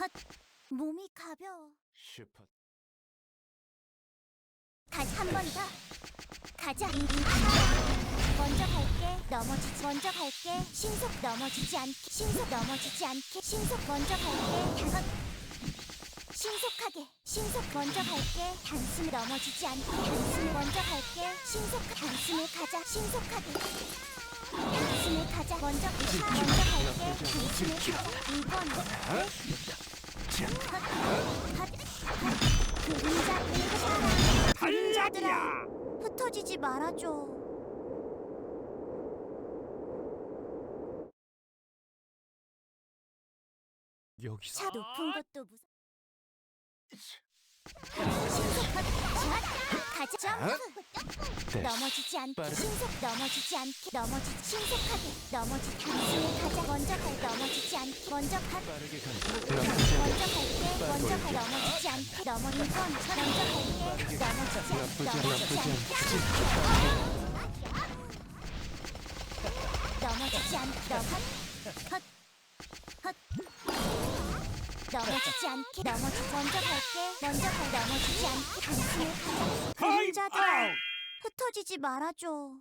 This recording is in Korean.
헛. 몸이 가벼워. 슈퍼 다시 한 번 더. 가자. 먼저 갈게. 넘어지지 먼저 갈게. 신속 넘어지지 않게. 신속 넘어지지 않게. 신속 먼저 갈게. 다섯 신속하게. 신속 먼저 갈게. 단숨 넘어지지 않게. 단숨 먼저 갈게 신속 단숨에 가자 신속하게. 단숨에 가자 먼저 먼저 갈게. 단숨에 가자 이번 그림자 일곱 사람 그림자들아 흩어지지 말아줘. 여기서? 차 높은 것도 무서 신속하게 가자. 점프 네. 넘어지지 않게 빠르게. 신속 넘어지지 않게 넘어지 신속하게 넘어지 단숨에 가자 먼저 갈 넘어지지 않게 먼저 가 빠르게 간다 먼저 갈게 먼저 갈 넘어지지 않게 넘어지 건 먼저 갈게 넘어지지 않게 넘어지지 않게 넘어지지 않게 넘어 헛 헛 넘어지지 않게 넘어지 먼저 갈게 먼저 갈 넘어지지 않게 단숨에 가자 그림자들 흩어지지 말아줘